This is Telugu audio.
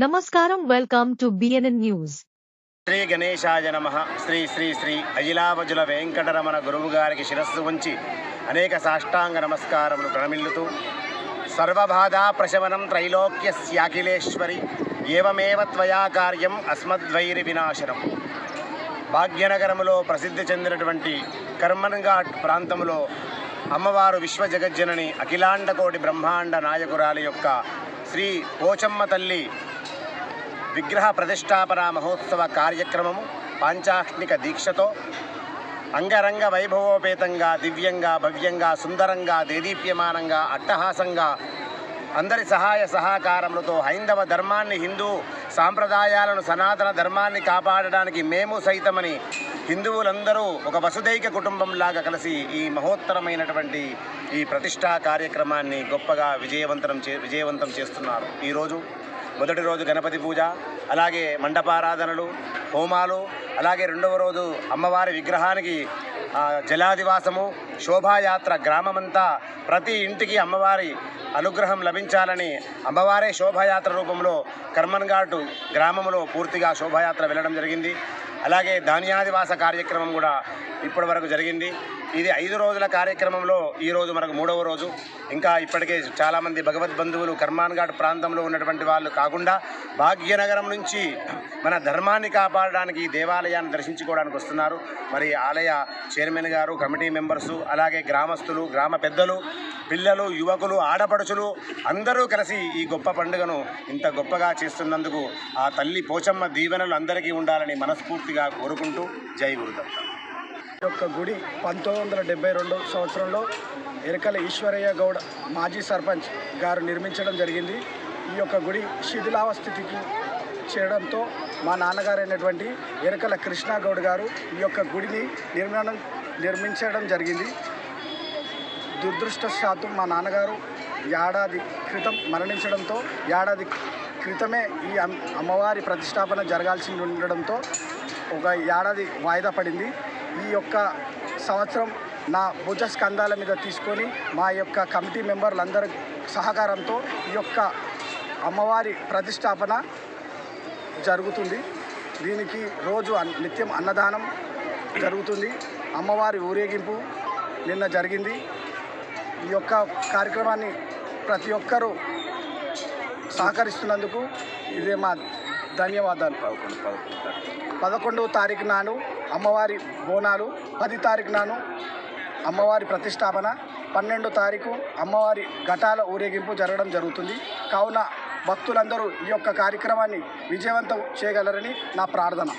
నమస్కారం welcome to BNN news Shri గణేశాయ నమ. శ్రీ శ్రీ శ్రీ అజిలావజుల వెంకటరమణ గురువు గారికి శిరస్సు ఉంచి అనేక సాష్టాంగ నమస్కారములు ప్రణమిల్లుతూ సర్వబాధా ప్రశమనం త్రైలోక్యస్యాఖిలేశ్వరి ఏవమేవ త్వయా కార్యం అస్మద్వైరి వినాశనం. భాగ్యనగరములో ప్రసిద్ధి చెందినటువంటి కర్మన్ఘాట్ ప్రాంతంలో అమ్మవారు విశ్వ జగజ్జనని అఖిలాండకోటి బ్రహ్మాండ నాయకురాలి యొక్క శ్రీ పోచమ్మ తల్లి విగ్రహ ప్రతిష్టాపన మహోత్సవ కార్యక్రమము పాంచాహ్నిక దీక్షతో అంగరంగ వైభవోపేతంగా దివ్యంగా భవ్యంగా సుందరంగా దేదీప్యమానంగా అట్టహాసంగా అందరి సహాయ సహకారములతో హైందవ ధర్మాన్ని హిందూ సాంప్రదాయాలను సనాతన ధర్మాన్ని కాపాడడానికి మేము సైతమని హిందువులందరూ ఒక వసుదైక కుటుంబంలాగా కలిసి ఈ మహోత్తరమైనటువంటి ఈ ప్రతిష్టా కార్యక్రమాన్ని గొప్పగా విజయవంతం చే విజయవంతం చేస్తున్నారు. ఈరోజు మొదటి రోజు గణపతి పూజ అలాగే మండపారాధనలు హోమాలు అలాగే రెండవ రోజు అమ్మవారి విగ్రహానికి జలాదివాసము శోభాయాత్ర గ్రామమంతా ప్రతి ఇంటికి అమ్మవారి అనుగ్రహం లభించాలని అమ్మవారే శోభాయాత్ర రూపంలో కర్మన్ఘాటు గ్రామంలో పూర్తిగా శోభాయాత్ర వెళ్ళడం జరిగింది. అలాగే ధాన్యాదివాస కార్యక్రమం కూడా ఇప్పటి వరకు జరిగింది. ఇది ఐదు రోజుల కార్యక్రమంలో ఈ రోజు మనకు మూడవ రోజు. ఇంకా ఇప్పటికే చాలామంది భగవద్ బంధువులు కర్మాన్ఘాట్ ప్రాంతంలో ఉన్నటువంటి వాళ్ళు కాకుండా భాగ్యనగరం నుంచి మన ధర్మాన్ని కాపాడడానికి ఈ దేవాలయాన్ని దర్శించుకోవడానికి వస్తున్నారు. మరి ఆలయ చైర్మన్ గారు కమిటీ మెంబర్సు అలాగే గ్రామస్తులు గ్రామ పెద్దలు పిల్లలు యువకులు ఆడపడుచులు అందరూ కలిసి ఈ గొప్ప పండుగను ఇంత గొప్పగా చేస్తున్నందుకు ఆ తల్లి పోచమ్మ దీవెనలు అందరికీ ఉండాలని మనస్ఫూర్తిగా కోరుకుంటూ జై గురుదత్త. ఈ యొక్క గుడి పంతొమ్మిది వందల డెబ్బై రెండు సంవత్సరంలో ఎరకల ఈశ్వరయ్య గౌడ్ మాజీ సర్పంచ్ గారు నిర్మించడం జరిగింది. ఈ యొక్క గుడి శిథిలావస్థితికి చేయడంతో మా నాన్నగారు అయినటువంటి ఎరకల కృష్ణా గౌడ్ గారు ఈ యొక్క గుడిని నిర్మాణం నిర్మించడం జరిగింది. దురదృష్టశాత్తు మా నాన్నగారు ఏడాది క్రితం మరణించడంతో ఏడాది క్రితమే ఈ అమ్- అమ్మవారి ప్రతిష్టాపన జరగాల్సి ఉండడంతో ఒక ఏడాది వాయిదా పడింది. ఈ యొక్క సంవత్సరం నా భుజ స్కంధాల మీద తీసుకొని మా యొక్క కమిటీ మెంబర్లందరి సహకారంతో ఈ యొక్క అమ్మవారి ప్రతిష్టాపన జరుగుతుంది. దీనికి రోజు నిత్యం అన్నదానం జరుగుతుంది. అమ్మవారి ఊరేగింపు నిన్న జరిగింది. ఈ యొక్క కార్యక్రమాన్ని ప్రతి ఒక్కరూ సహకరిస్తున్నందుకు ఇదే మా ధన్యవాదాలు. పదకొండవ తారీఖు నాడు అమ్మవారి బోనాలు పది తారీఖు నాడు అమ్మవారి ప్రతిష్టాపన పన్నెండో తారీఖు అమ్మవారి ఘటాల ఊరేగింపు జరగడం జరుగుతుంది. కావున భక్తులందరూ ఈ యొక్క కార్యక్రమాన్ని విజయవంతం చేయగలరని నా ప్రార్థన.